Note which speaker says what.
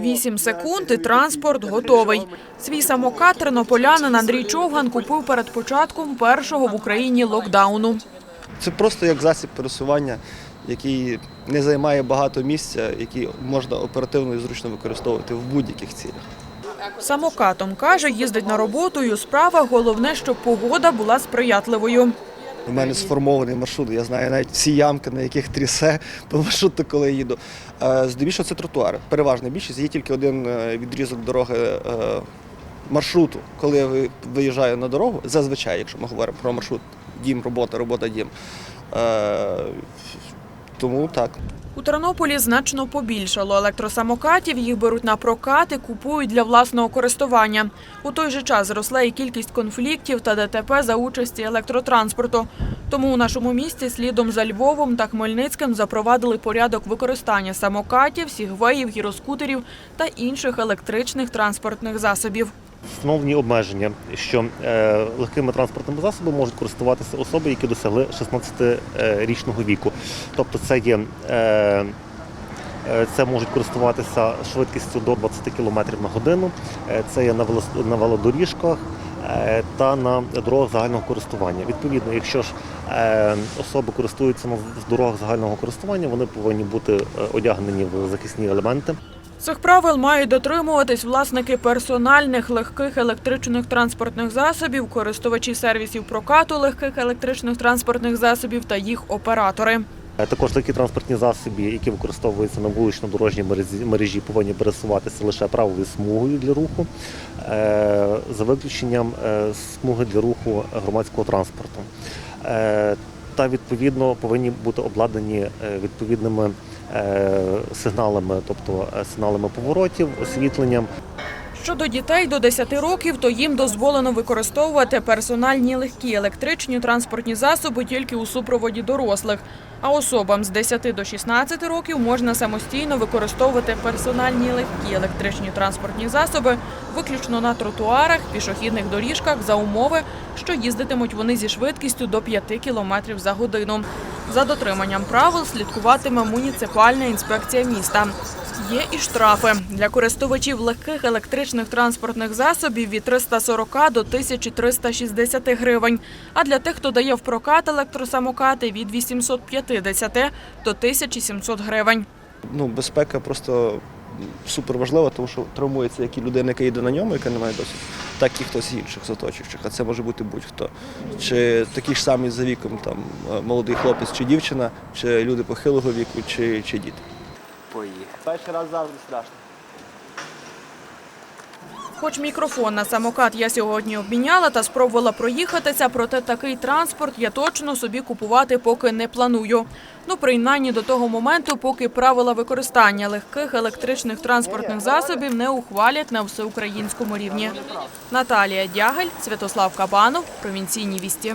Speaker 1: Вісім секунд і транспорт готовий. Свій самокат тернополянин Андрій Човган купив перед початком першого в Україні локдауну.
Speaker 2: Це просто як засіб пересування, який не займає багато місця, який можна оперативно і зручно використовувати в будь-яких цілях.
Speaker 1: Самокатом каже, їздить на роботу і у справах. Головне, щоб погода була сприятливою.
Speaker 2: У мене сформований маршрут. Я знаю навіть всі ямки, на яких трісе по маршруту, коли я їду. Е, Здебільшого це тротуари. Переважна більшість. Є тільки один е, відрізок дороги е, маршруту, коли я виїжджаю на дорогу. Зазвичай, якщо ми говоримо про маршрут дім, робота, робота, дім. Тому так.
Speaker 1: У Тернополі значно побільшало електросамокатів. Їх беруть на прокат і купують для власного користування. У той же час зросла і кількість конфліктів та ДТП за участі електротранспорту. Тому у нашому місті слідом за Львовом та Хмельницьким запровадили порядок використання самокатів, сігвеїв, гіроскутерів та інших електричних транспортних засобів.
Speaker 3: Встановлені обмеження, що е, легкими транспортними засобами можуть користуватися особи, які досягли 16-річного віку. Тобто це є е, е, це можуть користуватися швидкістю до 20 км на годину, е, це є на, велодоріжках е, та на дорогах загального користування. Відповідно, якщо ж е, особи користуються на дорогах загального користування, вони повинні бути е, одягнені в захисні елементи.
Speaker 1: Цих правил мають дотримуватись власники персональних легких електричних транспортних засобів, користувачі сервісів прокату легких електричних транспортних засобів та їх оператори.
Speaker 3: Е, Також такі транспортні засоби, які використовуються на вулично-дорожній мережі- повинні пересуватися лише правою смугою для руху, е, за виключенням е, смуги для руху громадського транспорту. Та відповідно повинні бути обладнані е, відповідними е, сигналами, тобто е, сигналами поворотів, освітленням.
Speaker 1: Щодо дітей до 10 років, то їм дозволено використовувати персональні легкі електричні транспортні засоби тільки у супроводі дорослих. А особам з 10 до 16 років можна самостійно використовувати персональні легкі електричні транспортні засоби виключно на тротуарах, пішохідних доріжках за умови, що їздитимуть вони зі швидкістю до 5 км за годину. За дотриманням правил слідкуватиме муніципальна інспекція міста. Є і штрафи для користувачів легких електричних транспортних засобів від 340 до 1360 гривень. А для тих, хто дає в прокат електросамокати від 850 до 1700 гривень.
Speaker 2: ну, безпека просто супер важлива, тому що травмується як і людина, яка їде на ньому, яка не має досвіду, так і хтось інших з. А це може бути будь-хто. Чи такі ж самі за віком, там е, молодий хлопець чи дівчина, чи люди похилого віку, чи діти.
Speaker 4: Поїхали.
Speaker 2: Перший раз завжди страшно.
Speaker 1: Хоч мікрофон на самокат я сьогодні обміняла та спробувала проїхатися, проте такий транспорт я точно собі купувати поки не планую. Ну, принаймні до того моменту, поки правила використання легких електричних транспортних засобів не ухвалять на всеукраїнському рівні. Наталія Дягель, Святослав Кабанов, провінційні вісті.